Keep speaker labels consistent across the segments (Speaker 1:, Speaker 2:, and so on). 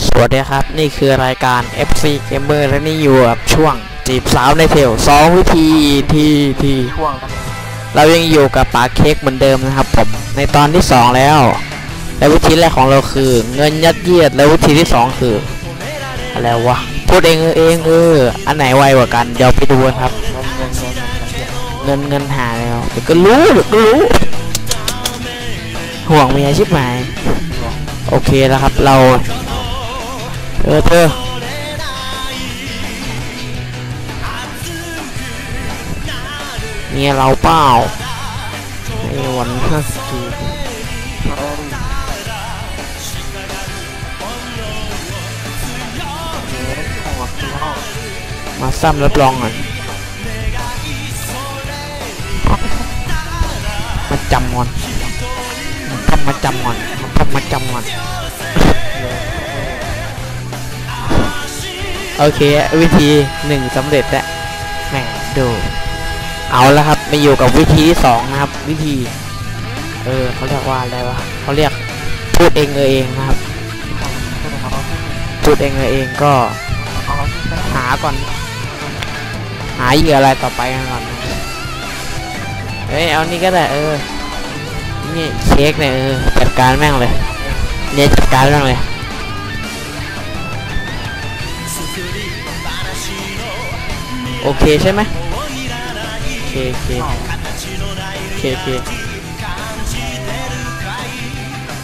Speaker 1: สวัสดีครับ นี่คือรายการ FC Gamer และนี่อยู่กับช่วงจีบสาวในเทลสองวิธีที่ที่
Speaker 2: ช่วง
Speaker 1: เรายังอยู่กับปาเค้กเหมือนเดิมนะครับผมในตอนที่สองแล้ว และวิธีแรกของเราคือ เงินยัดเยียดและวิธีที่สองคือ อะไรวะ พูดเองเออเองเออ อันไหนไวกว่ากันเดี๋ยวไปดูกันครับ
Speaker 2: เงินเงินเงินเนเงิน
Speaker 1: เงินเงินหาแล้วเดี๋ยวก็รู้เดี๋ยวก็รู้ ห่วงเมียชิบหายโอเคแล้วครับเรา อเธอเนี่ยเราเปล่าในวันห้าสิบมาซ้ำรับรองอะมาจำงอนมาจำงอนมาจำงอน โอเค วิธีหนึ่งสำเร็จแล้วแหมดูเอาแล้วครับมาอยู่กับวิธีที่สองนะครับ วิธี เออเขาเรียกว่าอะไรวะเขาเรียกพูดเองเออเองนะครับพูดเองเออเองก็
Speaker 2: เอา
Speaker 1: หาก่อน หาเหยื่ออะไรต่อไปกันก่อนเฮ้ยเอานี่ก็ได้เออนี่เค้กเนี่ยเออจัดการแม่งเลยเนี่ยจัดการแม่งเลย โอเคใช่ไหมโอเคโอเคโอเคโอเค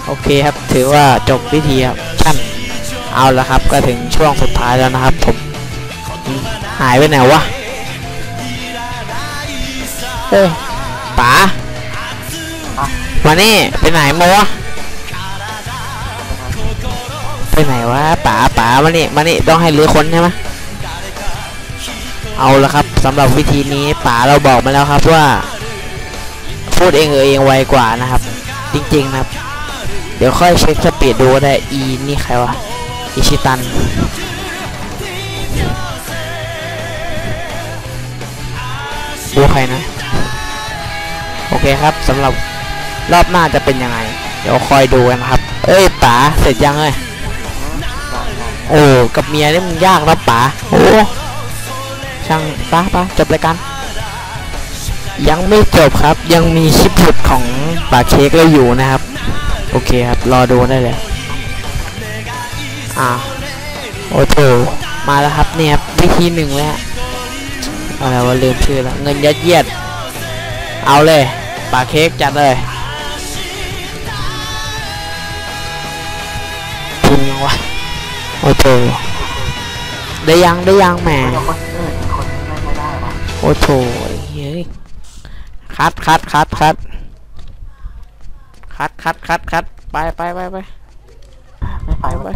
Speaker 1: โอเคครับถือว่าจบวิธีครับชั่นเอาละครับก็ถึงช่วงสุดท้ายแล้วนะครับผมอืมหายไปไหนวะเออป๋ามานี่ไปไหนมาวะ ไปไหนวะป๋าป๋ามานี่มานี่ต้องให้เลือคนใช่ไหมเอาละครับสำหรับวิธีนี้ป๋าเราบอกมาแล้วครับว่า พูดเองเออเองไวกว่านะครับ จริงๆนะครับเดี๋ยวค่อยเช็คสปีดดูก็ได้อีนี่ใครวะอิชิตันดูใครนะ โอเคครับสำหรับรอบหน้าจะเป็นยังไง เดี๋ยวคอยดูกันครับ เอ้ยป๋าเสร็จยังเอ้ย โอ้กับเมียนี่มันยากนะป๋าโอ้ช่างป้าป้าจบรายการยังไม่จบครับยังมีคลิปหลุดของป๋าเค้กเราอยู่นะครับ โอเคครับรอดูได้เลยอ่าโอ้โหมาแล้วครับเนี่ยครับวิธีหนึ่งแล้วอะไรวะลืมชื่อแล้วเงินยัดเยียด เอาเลยป๋าเค้กจัดเลยพิมยังวะ โอ้โหได้ยังได้ยังแหม
Speaker 2: เดี๋ยวคนอื่นคนไม่ไม่ได้วะ
Speaker 1: โอ้โถเฮ้ยคัดคัดคัดคัดคัดคัดคัดคัดไปไปไปไป
Speaker 2: ไม่ไป
Speaker 1: ไป